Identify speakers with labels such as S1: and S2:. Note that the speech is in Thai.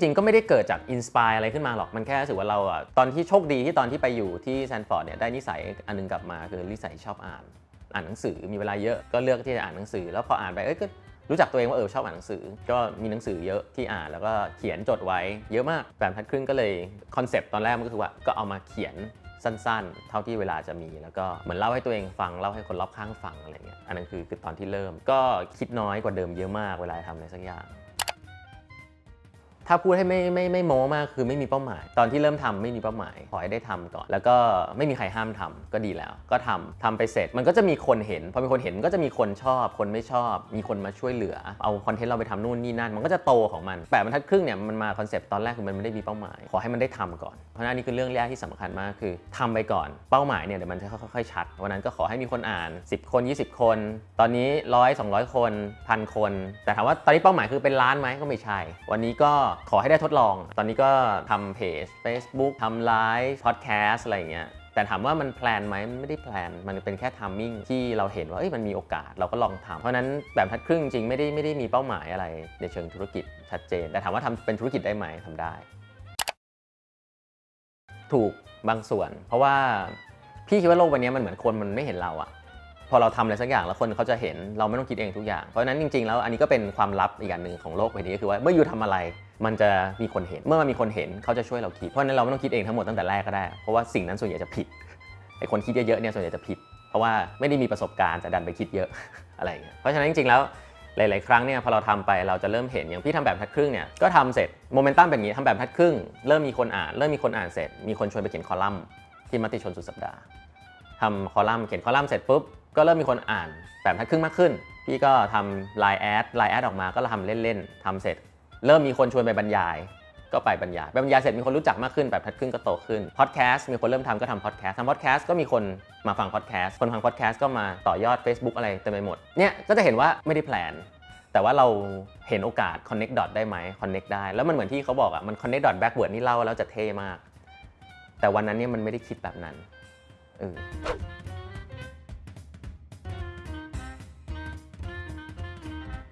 S1: จริงก็ไม่ได้เกิดจากอินสปายอะไรขึ้นมาหรอก มันแค่รู้สึกว่าเราอะตอนที่โชคดีที่ตอนที่ไปอยู่ที่แซนฟอร์ดเนี่ยได้นิสัยอันนึงกลับมาคือนิสัยชอบอ่าน อ่านหนังสือมีเวลาเยอะก็เลือกที่จะอ่านหนังสือ แล้วพออ่านไปเอ้ยก็รู้จักตัวเองว่าเออชอบอ่านหนังสือ ก็มีหนังสือเยอะที่อ่านแล้วก็เขียนจดไว้เยอะมากแบบทัดครึ่งก็เลยคอนเซปต์ตอนแรกมันก็คือว่าก็เอามาเขียนสั้นๆ เท่าที่เวลาจะมีแล้วก็เหมือนเล่าให้ตัวเองฟังเล่าให้คนรอบข้างฟังอะไรเงี้ยอันนั้นคือคือตอนที่เริ่มก็คิดน้อยกว่าเดิมเยอะมากเวลาทำอะไรสักอย่าง ถ้าพูดให้ไม่ไม่ไม่โม้มากคือไม่มีเป้าหมาย ตอนที่เริ่มทำไม่มีเป้าหมาย ขอให้ได้ทำก่อน แล้วก็ไม่มีใครห้ามทำก็ดีแล้ว ก็ทำทำไปเสร็จมันก็จะมีคนเห็น พอมีคนเห็นก็จะมีคนชอบ คนไม่ชอบ มีคนมาช่วยเหลือ เอาคอนเทนต์เราไปทำนู่นนี่นั่น มันก็จะโตของมันแปดบรรทัดครึ่งเนี่ยมันมาคอนเซปต์ตอนแรกคือมันไม่ได้มีเป้าหมาย ขอให้มันได้ทำก่อน เพราะนั้นนี่คือเรื่องแรกที่สำคัญมากคือทำไปก่อน เป้าหมายเนี่ยเดี๋ยวมันจะค่อยๆชัด วันนั้นก็ขอให้มีคนอ่าน 10 คน 20 คน ตอนนี้ร้อย200คนพันคน แต่ถามว่าตอนนี้เป้าหมายคือเป็นล้านไหมก็ไม่ใช่ วันนี้ก็ขอให้ได้ทดลอง ตอนนี้ก็ทำเพจ Facebook ทำไลฟ์พอดแคสต์อะไรอย่างเงี้ยแต่ถามว่ามันแพลนไหมมันไม่ได้แพลน มันเป็นแค่ทามมิ่งที่เราเห็นว่าเอ้ยมันมีโอกาสเราก็ลองทำเพราะฉะนั้นแบบทัดครึ่งจริงไม่ได้ไม่ได้มีเป้าหมายอะไรในเชิงธุรกิจชัดเจน แต่ถามว่าทำเป็นธุรกิจได้ไหมทำได้ ถูกบางส่วน เพราะว่าพี่คิดว่าโลกวันนี้มันเหมือนคนมันไม่เห็นเราอะ พอเราทำอะไรสักอย่างแล้วคนเขาจะเห็นเราไม่ต้องคิดเองทุกอย่าง เพราะฉะนั้นจริงๆแล้วอันนี้ก็เป็นความลับอีกอย่างหนึ่งของโลกใบนี้ก็คือว่าเมื่ออยู่ทำอะไรมันจะมีคนเห็นเมื่อมันมีคนเห็นเขาจะช่วยเราคิดเพราะฉะนั้นเราไม่ต้องคิดเองทั้งหมดตั้งแต่แรกก็ได้เพราะว่าสิ่งนั้นส่วนใหญ่จะผิดไอคนคิดเยอะๆเนี่ยส่วนใหญ่จะผิด เพราะว่าไม่ได้มีประสบการณ์แต่ดันไปคิดเยอะอะไรอย่างเงี้ยเพราะฉะนั้นจริงๆแล้วหลาย ๆ ครั้งเนี่ยพอเราทำไปเราจะเริ่มเห็นอย่างพี่ทำแบบพัดครึ่งเนี่ยก็ทำเสร็จโมเมนตัมเป็นอย่างนี้ทำแบบพัดครึ่งเริ่มมีคนอ่านเริ่มมีคนอ่านเสร็จ มีคนชวนไปเขียนคอลัมน์ที่มติชนสุดสัปดาห์ทำคอลัมน์เขียนคอลัมน์เสร็จปุ๊บ ก็เริ่มมีคนอ่านแบบพัดครึ่งมากขึ้น พี่ก็ทำไลน์แอดไลน์แอดออกมาก็ทำเล่นๆทำเสร็จ เริ่มมีคนชวนไปบรรยาย ก็ไปบรรยายไปบรรยายเสร็จมีคนรู้จักมากขึ้นแบบพัดครึ่งก็โตขึ้นพอดแคสต์มีคนเริ่มทำก็ทำพอดแคสต์ทำพอดแคสต์ก็มีคนมาฟังพอดแคสต์คนฟังพอดแคสต์ก็มาต่อยอด Facebook อะไรเต็มไปหมดเนี่ยก็จะเห็นว่าไม่ได้แพลนแต่ว่าเราเห็นโอกาส connect dot ได้ไหม connect ได้ แล้วมันเหมือนที่เขาบอกอะ มัน connect dot backward นี่เล่าแล้วจะเท่มาก แต่วันนั้นเนี่ยมันไม่ได้คิดแบบนั้นเออ